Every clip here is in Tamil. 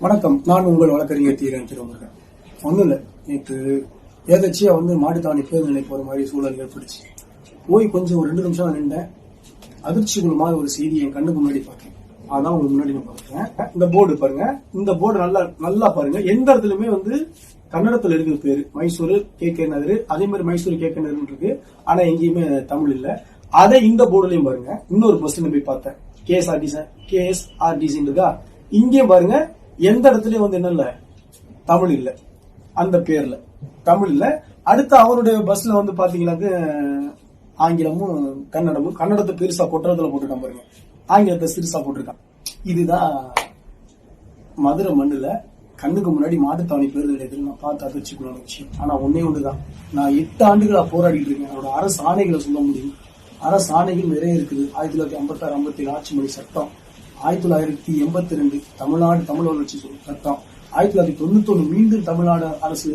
வணக்கம். நான் உங்கள் வழக்கறிஞர் தீரன் திருமுருகன் ஒன்றும் இல்லை நேற்று ஏதாச்சியாக வந்து மாட்டுத்தாவணி பேருந்து நிலை போகிற மாதிரி சூழல் ஏற்பட்டுச்சு. போய் கொஞ்சம் ஒரு ரெண்டு நிமிஷம் நின்றேன். அதிர்ச்சி குழுமான ஒரு செய்தி என் கண்ணுக்கு முன்னாடி பார்த்தேன். அதான் உங்களுக்கு முன்னாடி நான் பார்த்தேன். இந்த போர்டு பாருங்க. இந்த போர்டு நல்லா நல்லா பாருங்க. எந்த இடத்துலையுமே வந்து கன்னடத்தில் இருக்கிற பேர். மைசூர் கே. கே. நகர். அதே மாதிரி மைசூர் கே. கே. நகர் இருக்கு. ஆனா எங்கேயுமே தமிழ் இல்லை. அதை இந்த போர்டுலையும் பாருங்க. இன்னொரு பஸ் போய் பார்த்தேன். கேஎஸ்ஆர்டிசி கேஎஸ்ஆர்டிசின்றதா இருக்கா இங்கேயும் பாருங்க. எந்த இடத்துலயும் வந்து என்ன இல்ல தமிழ் இல்ல. அந்த பேர்ல. தமிழ் இல்ல. அடுத்து அவருடைய பஸ்ல வந்து பாத்தீங்கன்னாக்க ஆங்கிலமும் கன்னடமும் கன்னடத்தை பெருசா கொட்டுறதுல போட்டுட்டான் பாருங்க. ஆங்கிலத்தை சிறுசா போட்டிருக்கான். இதுதான் மதுரை மண்ணுல கண்ணுக்கு முன்னாடி மாட்டுத்தாவணி பேருந்து நிலையத்தில் நான் பார்த்து அதிர்ச்சிக்குள்ள விஷயம். ஆனா ஒன்னே ஒண்ணுதான். நான் எட்டு ஆண்டுகளா போராடிட்டு இருக்கேன். என்னோட அரசு ஆணைகளை சொல்ல முடியும். அரசு ஆணைகள் நிறைய இருக்குது. ஆயிரத்தி தொள்ளாயிரத்தி ஐம்பத்தாறு ஐம்பத்தி ஏழு ஆட்சி மொழி சட்டம். ஆயிரத்தி தொள்ளாயிரத்தி எண்பத்தி ரெண்டு தமிழ்நாடு தமிழ் வளர்ச்சி சட்டம். ஆயிரத்தி தொள்ளாயிரத்தி தொண்ணூத்தி ஒண்ணு மீண்டும் தமிழ்நாடு அரசு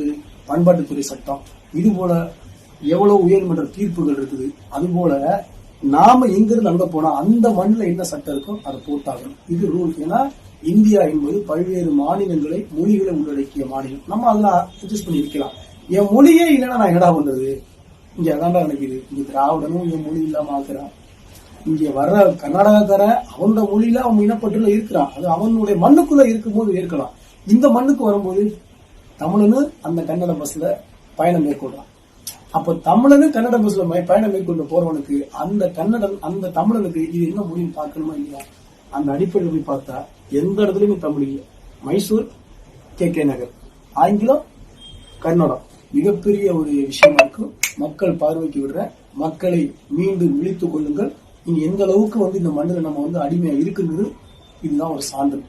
பண்பாட்டுத்துறை சட்டம். இது போல எவ்வளவு உயர்மன்ற தீர்ப்புகள் இருக்குது. அது போல நாம எங்கிருந்து அங்க போனா அந்த மண்ணில் என்ன சட்டம் இருக்கோ அதை போட்டாகணும். இது ரூல் ஏன்னா இந்தியா என்பது பல்வேறு மாநிலங்களை மொழிகளை உள்ளடக்கிய மாநிலம். நம்ம அதெல்லாம் அட்ஜஸ்ட் பண்ணி இருக்கலாம் என் மொழியே இல்லைன்னா நான் என்னடா பண்றது? இங்க அதான்டா எனக்கு இது இங்க திராவிடனும் என் மொழி இல்லாம ஆக்குறான். இங்க வர்ற கர்நாடகாக்காரன் அவனோட மொழியில அவன் இனப்பட்டுல இருக்கிறான். அது அவனுடைய மண்ணுக்குள்ள இருக்கும்போது இருக்கலாம் இந்த மண்ணுக்கு வரும்போது தமிழனு அந்த கன்னட பஸ்ல பயணம் மேற்கொள்றான். அப்ப தமிழனு கன்னட பஸ்ல பயணம் மேற்கொண்டு போறவனுக்கு அந்த கன்னடன் அந்த தமிழனுக்கு இது என்ன மொழின்னு பார்க்கணுமா இல்லையா? அந்த அடிப்படையில் போய் பார்த்தா எந்த இடத்துலயுமே தமிழ் இல்லை. மைசூர் கே. கே. நகர். ஆங்கிலம் கன்னடம் மிகப்பெரிய ஒரு விஷயமா இருக்கும். மக்கள் பார்வைக்கு விடுற மக்களை மீண்டும் விழித்துக் கொள்ளுங்கள். நீங்க எந்த அளவுக்கு வந்து இந்த மண்ணில் நம்ம வந்து அடிமையா இருக்குங்கிறது இதுதான் ஒரு சான்று.